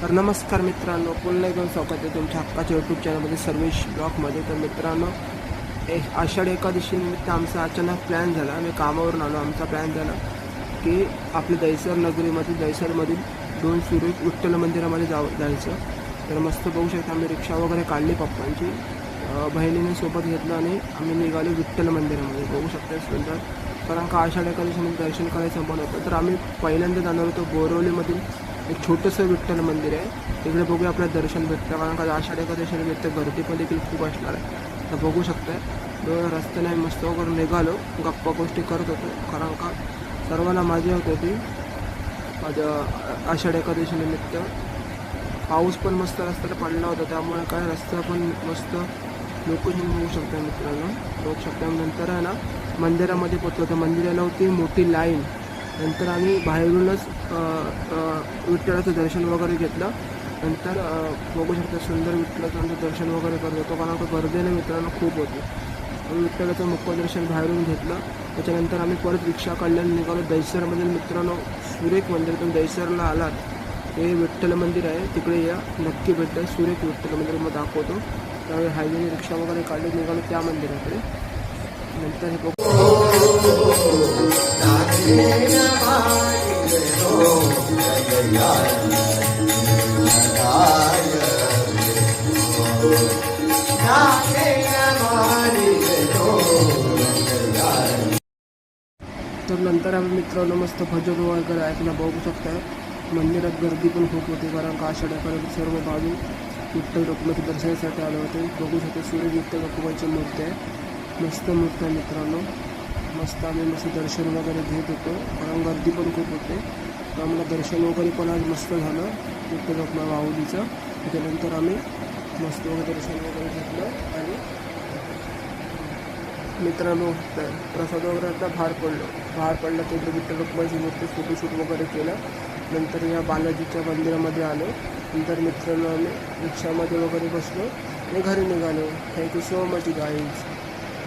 तर नमस्कार मित्रांनो पुन्हा एकदम स्वागत आहे तुमच्या हक्काच्या यूट्यूब चॅनलमध्ये सर्वेश ब्लॉगमध्ये तर मित्रांनो एक आषाढ एकादशी निमित्त आमचा अचानक प्लॅन झाला. आम्ही कामावरून आलो. आमचा प्लॅन झाला की आपल्या दैसर नगरीमधील दैसरमधील दोन सुरू विठ्ठल मंदिरामध्ये जाऊ जायचं. तर मस्त बघू शकता आम्ही रिक्षा वगैरे काढली पप्पांची. बहिणीने सोबत घेतलं आणि आम्ही निघालो विठ्ठल मंदिरामध्ये. बघू शकता सुंदर. कारण का आषाढ एकादशीमध्ये दर्शन करायचं पण होतं. तर आम्ही पहिल्यांदा जाणार होतो बोरवलीमधील एक छोटंसं विठ्ठल मंदिर आहे. तिकडे बघूया आपल्याला दर्शन भेटतं. कारण का आषाढ एकादशी निमित्त गर्दी पण देखील खूप असणार आहे. तर बघू शकताय. दोन रस्त्याने मस्त वगैरे निघालो. गप्पा गोष्टी करत होतो. कारण का सर्वांना माझी होत. होती माझ्या आषाढ एकादशीनिमित्त पाऊस पण मस्त रस्त्याला पडला होता. त्यामुळे काय रस्ता पण मस्त लोकेशन बघू शकता मित्रांनो. बघू शकता नंतर आहे ना मंदिरामध्ये पोचलो तर मंदिराला होती मोठी लाईन. नंतर आम्ही बाहेरूनच विठ्ठलाचं दर्शन वगैरे घेतलं. नंतर बघू शकता सुंदर विठ्ठलाचं आमचं दर्शन वगैरे करत. होतो कारण का गर्दीने मित्रांनो खूप होती. आम्ही विठ्ठलाचं मुखदर्शन बाहेरून घेतलं. त्याच्यानंतर आम्ही परत रिक्षा काढल्याने निघालो. दैसरमधील मित्रांनो सुरेख मंदिर. तुम्ही दैसरला आलात हे विठ्ठल मंदिर आहे. तिकडे या. नक्की भेटतं सुरेख विठ्ठल मंदिर मग दाखवतो. त्यावेळी हायवेने रिक्षा वगैरे काढले निघालो त्या मंदिराकडे. नंतर हे बघू. तर नंतर आम्ही मित्रांनो मस्त भजन वगैरे ऐकलं, बघू शकताय मंदिरात गर्दी पण खूप होती, कारण का आषाढ्यापर्यंत सर्व बाजू विठ्ठल रुक्माच्या दर्शनासाठी आले होते. बघू शकतो सूर्य विठ्ठल रुक्माची मूर्ती आहे. मस्त मूर्ती आहे मित्रांनो. मस्त आम्ही मस्त दर्शन वगैरे घेत होतो. कारण गर्दी पण खूप होते. आम्हाला दर्शन वगैरे पण आज मस्त झालं. तिथे रुक्मा माऊलीचं त्याच्यानंतर आम्ही मस्त वगैरे दर्शन वगैरे घेतलं आणि मित्रांनो तर प्रसाद वगैरे आता बाहेर पडलो. बाहेर पडला तिथे विठ्ठल रुक्माची मूर्ती फोटोशूट वगैरे केलं. नंतर या बालाजीच्या मंदिरामध्ये आलो. नंतर मित्रांनो आम्ही रिक्षामध्ये वगैरे बसलो आणि घरी निघालो. Thank you so much guys